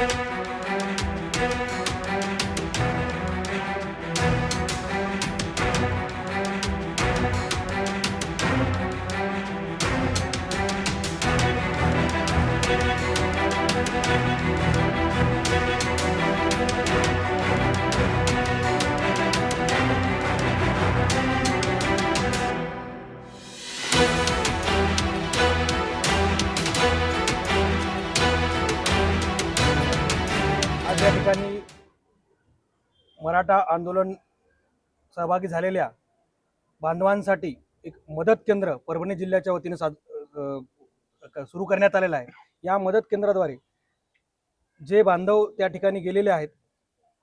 आज या मराठा आंदोलन सहभागी झालेल्या बांधवांसाठी एक मदत केंद्र परभणी जिल्ह्याच्या वतीने साध सुरू करण्यात आलेलं आहे. या मदत केंद्राद्वारे जे बांधव त्या ठिकाणी गेलेले आहेत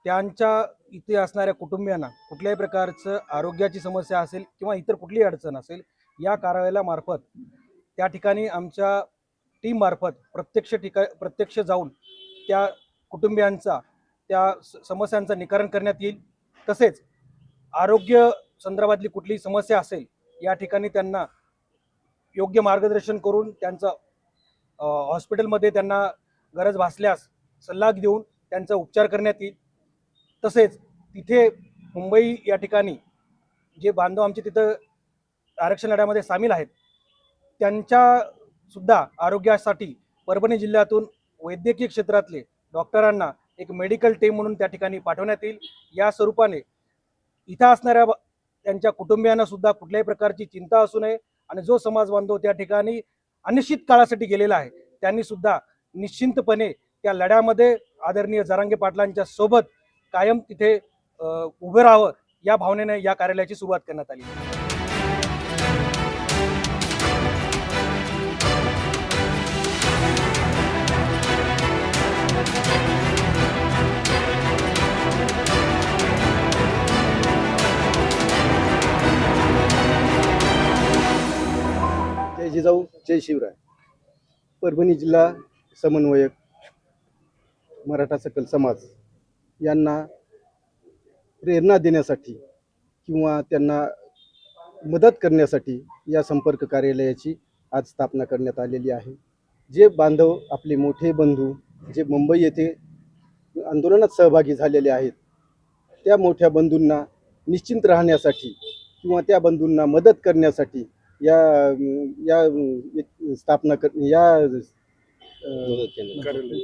त्यांच्या इथे असणाऱ्या कुटुंबियांना कुठल्याही प्रकारचं आरोग्याची समस्या असेल किंवा इतर कुठलीही अडचण असेल या कार्यालयामार्फत त्या ठिकाणी आमच्या टीममार्फत प्रत्यक्ष ठिका प्रत्यक्ष जाऊन त्या कुटुंबियांचा त्या स- समस्यांचं निकरण करण्यात येईल. तसेच आरोग्य संदर्भातली कुठलीही समस्या असेल या ठिकाणी त्यांना योग्य मार्गदर्शन करून त्यांचं हॉस्पिटलमध्ये त्यांना गरज भासल्यास सल्ला देऊन त्यांचा उपचार करण्यात येईल. तसेच तिथे मुंबई या ठिकाणी जे बांधव आमचे तिथं आरक्षण लढ्यामध्ये सामील आहेत त्यांच्या सुद्धा आरोग्यासाठी परभणी जिल्ह्यातून वैद्यकीय क्षेत्रातले डॉक्टरांना एक मेडिकल टीम म्हणून त्या ठिकाणी पाठवण्यात येईल. या स्वरूपाने इथं असणाऱ्या त्यांच्या कुटुंबियांना सुद्धा कुठल्याही प्रकारची चिंता असू नये आणि जो समाज बांधव त्या ठिकाणी अनिश्चित काळासाठी गेलेला आहे त्यांनी सुद्धा निश्चिंतपणे त्या लढ्यामध्ये आदरणीय जरांगे पाटलांच्या सोबत कायम तिथे उभं राहावं या भावनेने या कार्यालयाची सुरुवात करण्यात आली. जिजाऊ जय शिवराय. परभणी जिल्हा समन्वयक मराठा सकल समाज यांना प्रेरणा देण्यासाठी किंवा त्यांना मदत करण्यासाठी या संपर्क कार्यालयाची आज स्थापना करण्यात आलेली आहे. जे बांधव आपले मोठे बंधू जे मुंबई येथे आंदोलनात सहभागी झालेले आहेत त्या मोठ्या बंधूंना निश्चिंत राहण्यासाठी किंवा त्या बंधूंना मदत करण्यासाठी या या स्थापना कर या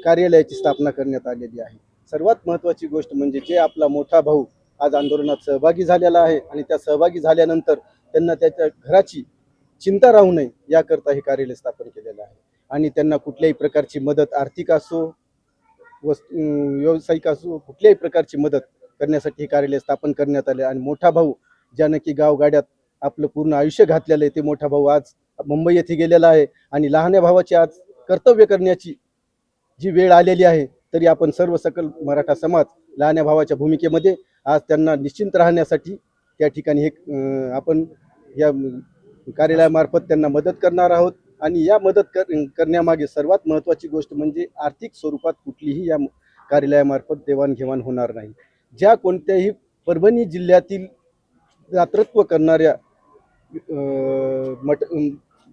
कार्यालयाची स्थापना करण्यात आलेली आहे. सर्वात महत्त्वाची गोष्ट म्हणजे जे आपला मोठा भाऊ आज आंदोलनात सहभागी झालेला आहे आणि त्या सहभागी झाल्यानंतर त्यांना त्याच्या घराची चिंता राहू नये याकरता हे कार्यालय स्थापन केलेलं आहे. आणि त्यांना कुठल्याही प्रकारची मदत आर्थिक असो वस्तू व्यावसायिक असो कुठल्याही प्रकारची मदत करण्यासाठी हे कार्यालय स्थापन करण्यात आले. आणि मोठा भाऊ ज्यानं की गावगाड्यात आपलं पूर्ण आयुष्य घातलेलं आहे ते मोठा भाऊ आज मुंबई येथे गेलेला आहे आणि लहान्या भावाची आज कर्तव्य करण्याची जी वेळ आलेली आहे तरी आपण सर्व सकल मराठा समाज लहान्या भावाच्या भूमिकेमध्ये आज त्यांना निश्चिंत राहण्यासाठी त्या ठिकाणी हे आपण या कार्यालयामार्फत त्यांना मदत करणार आहोत. आणि या मदत कर करण्यामागे सर्वात महत्त्वाची गोष्ट म्हणजे आर्थिक स्वरूपात कुठलीही या कार्यालयामार्फत देवाणघेवाण होणार नाही. ज्या कोणत्याही परभणी जिल्ह्यातील दातृत्व करणाऱ्या मट मठ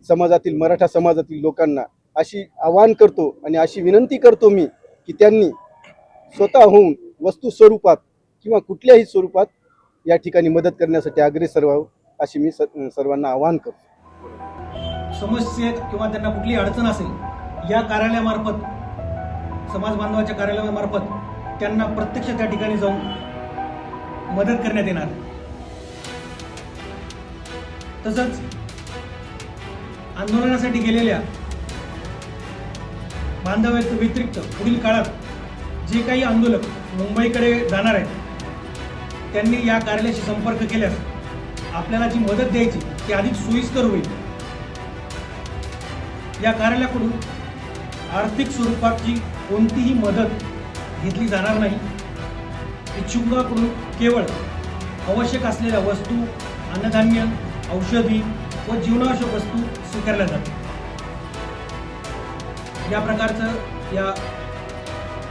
समाजातील मराठा समाजातील लोकांना अशी आवाहन करतो आणि अशी विनंती करतो मी की त्यांनी स्वतःहून वस्तू स्वरूपात किंवा कुठल्याही स्वरूपात या ठिकाणी मदत करण्यासाठी अग्रेसर व्हावं अशी मी स- सर्वांना आवाहन करतो. समस्येत किंवा त्यांना कुठली अडचण असेल या कार्यालयामार्फत समाज बांधवाच्या कार्यालयामार्फत त्यांना प्रत्यक्ष त्या ठिकाणी जाऊन मदत करण्यात येणार. तसंच आंदोलनासाठी गेलेल्या बांधव व्यतिरिक्त पुढील काळात जे काही आंदोलक मुंबईकडे जाणार आहेत त्यांनी या कार्यालयाशी संपर्क केल्यास आपल्याला जी मदत द्यायची ती अधिक सोयीस्कर होईल. या कार्यालयाकडून आर्थिक स्वरूपाची कोणतीही मदत घेतली जाणार नाही. इच्छुकाकडून केवळ आवश्यक असलेल्या वस्तू अन्नधान्य औषधी व जीवनावश्यक वस्तू स्वीकारल्या जातात. या प्रकारचं या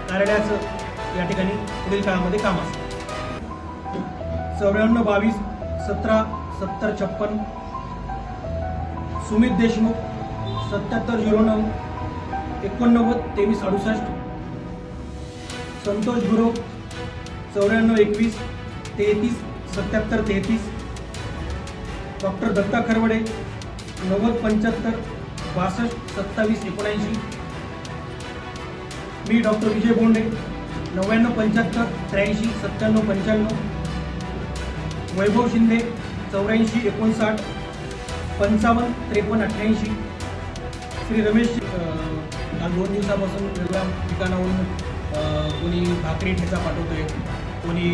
कार्यालयाचं या ठिकाणी पुढील काळामध्ये काम असतं. चौऱ्याण्णव बावीस सतरा सत्तर छप्पन सुमित देशमुख सत्याहत्तर झिरो नऊ एकोणनव्वद तेवीस अडुसष्ट संतोष गुरव चौऱ्याण्णव एकवीस तेहतीस सत्याहत्तर तेहतीस डॉक्टर दत्ता खरवडे नव्वद पंच्याहत्तर बासष्ट सत्तावीस एकोणऐंशी. मी डॉक्टर विजय बोंडे नव्याण्णव पंच्याहत्तर त्र्याऐंशी सत्त्याण्णव पंच्याण्णव. वैभव शिंदे चौऱ्याऐंशी एकोणसाठ. पंचावन्न त्रेपन्न अठ्ठ्याऐंशी. श्री रमेश अं, काल दोन दिवसापासून वेगळ्या ठिकाणाहून कोणी भाकरी ठेचा पाठवतोय कोणी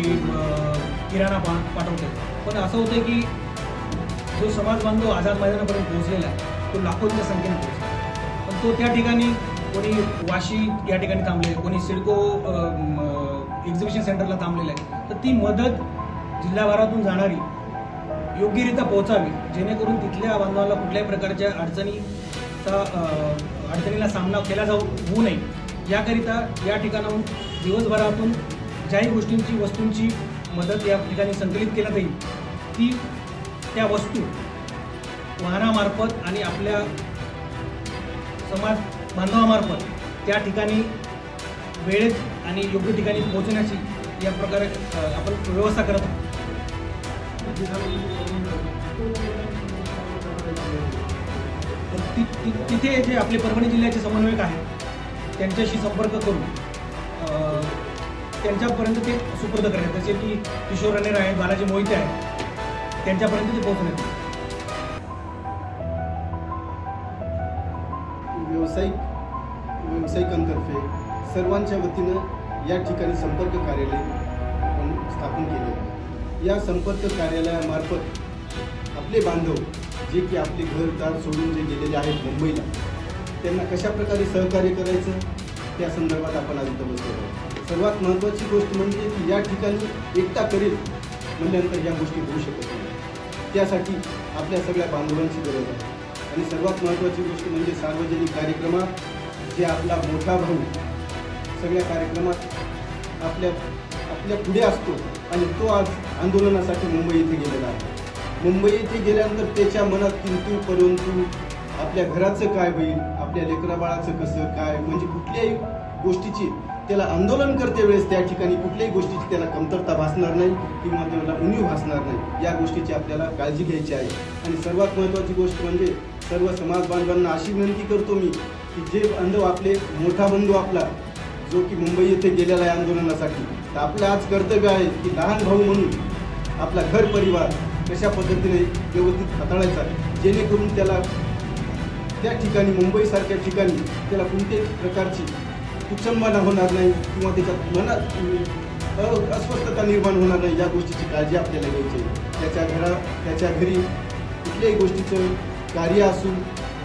किराणा पा पाठवतोय. पण असं होतं की जो समाज बांधव आझाद मैदानापर्यंत पोहोचलेला आहे तो लाखोंच्या संख्येने पोहोचला पण तो त्या ठिकाणी कोणी वाशी या ठिकाणी थांबले कोणी सिडको एक्झिबिशन सेंटरला थांबलेलं आहे तर ती मदत जिल्हाभरातून जाणारी योग्यरित्या पोहोचावी जेणेकरून तिथल्या बांधवाला कुठल्याही प्रकारच्या अडचणीचा अडचणीला सामना केला जाऊ होऊ नये. याकरिता या ठिकाणाहून दिवसभरातून ज्याही गोष्टींची वस्तूंची मदत या ठिकाणी संकलित केली जाईल ती त्या वस्तू वाहनामार्फत आणि आपल्या समाज बांधवामार्फत त्या ठिकाणी वेळेत आणि योग्य ठिकाणी पोहोचण्याची या प्रकारे आपण व्यवस्था करत आहोत. ति- ति- तिथे जे आपले परभणी जिल्ह्याचे समन्वयक आहेत त्यांच्याशी संपर्क करून त्यांच्यापर्यंत ते सुपूर्द करण्यात जसे की किशोर रणेर आहेत बालाजी मोहिते आहेत त्यांच्यापर्यंत ते पोहोचले. व्यावसायिक व्यावसायिकांतर्फे सर्वांच्या वतीनं या ठिकाणी संपर्क कार्यालय आपण स्थापन केले. आहे या संपर्क कार्यालयामार्फत आपले बांधव जे की आपले घरदार सोडून जे गेलेले आहेत मुंबईला त्यांना कशा प्रकारे सहकार्य करायचं? त्या संदर्भात आपण आज इथं बसलो आहोत. सर्वात महत्त्वाची गोष्ट म्हणजे की या ठिकाणी एकटा करीत म्हणल्यानंतर या गोष्टी होऊ शकत नाही. त्यासाठी आपल्या सगळ्या बांधवांची गरज आहे. आणि सर्वात महत्त्वाची गोष्ट म्हणजे सार्वजनिक कार्यक्रमात जे आपला मोठा भाऊ सगळ्या कार्यक्रमात आपल्या आपल्या पुढे असतो आणि तो आज आंदोलनासाठी मुंबई येथे गेलेला आहे. मुंबई येथे गेल्यानंतर त्याच्या मनात किंतू परंतु आपल्या घराचं काय होईल आपल्या लेकराबाळाचं कसं काय म्हणजे कुठल्याही गोष्टीची त्याला आंदोलन करते वेळेस त्या ठिकाणी कुठल्याही गोष्टीची त्याला कमतरता भासणार नाही किंवा त्याला उणीव भासणार नाही. या गोष्टीची आपल्याला काळजी घ्यायची आहे. आणि सर्वात महत्त्वाची गोष्ट म्हणजे सर्व समाज बांधवांना अशी विनंती करतो मी की जे बांधव आपले मोठा बंधू आपला जो की मुंबई येथे गेलेला आहे आंदोलनासाठी तर आपलं आज कर्तव्य आहे की लहान भाऊ म्हणून आपला घर परिवार कशा पद्धतीने व्यवस्थित हाताळायचा जेणेकरून त्याला त्या ठिकाणी मुंबईसारख्या ठिकाणी त्याला कोणत्याही प्रकारची कुचंबना होणार नाही किंवा त्याच्यात मनात अस्वस्थता निर्माण होणार नाही या गोष्टीची काळजी आपल्याला घ्यायची त्याच्या घरा त्याच्या घरी कुठल्याही गोष्टीचं कार्य असू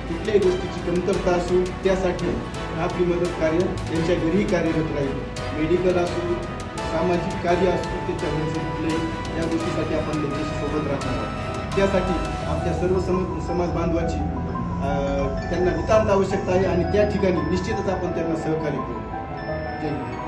कुठल्याही गोष्टीची कमतरता असू त्यासाठी आपली मदत कार्य त्यांच्या घरीही कार्यरत राहील. मेडिकल असू सामाजिक कार्य असू त्याच्या घरचं कुठल्याही या गोष्टीसाठी आपण त्यांच्याशी सोबत राहणार आहोत. त्यासाठी आपल्या सर्व सम समाज बांधवाची त्यांना नितांत आवश्यकता आहे आणि त्या ठिकाणी निश्चितच आपण त्यांना सहकार्य करू. जय हिंद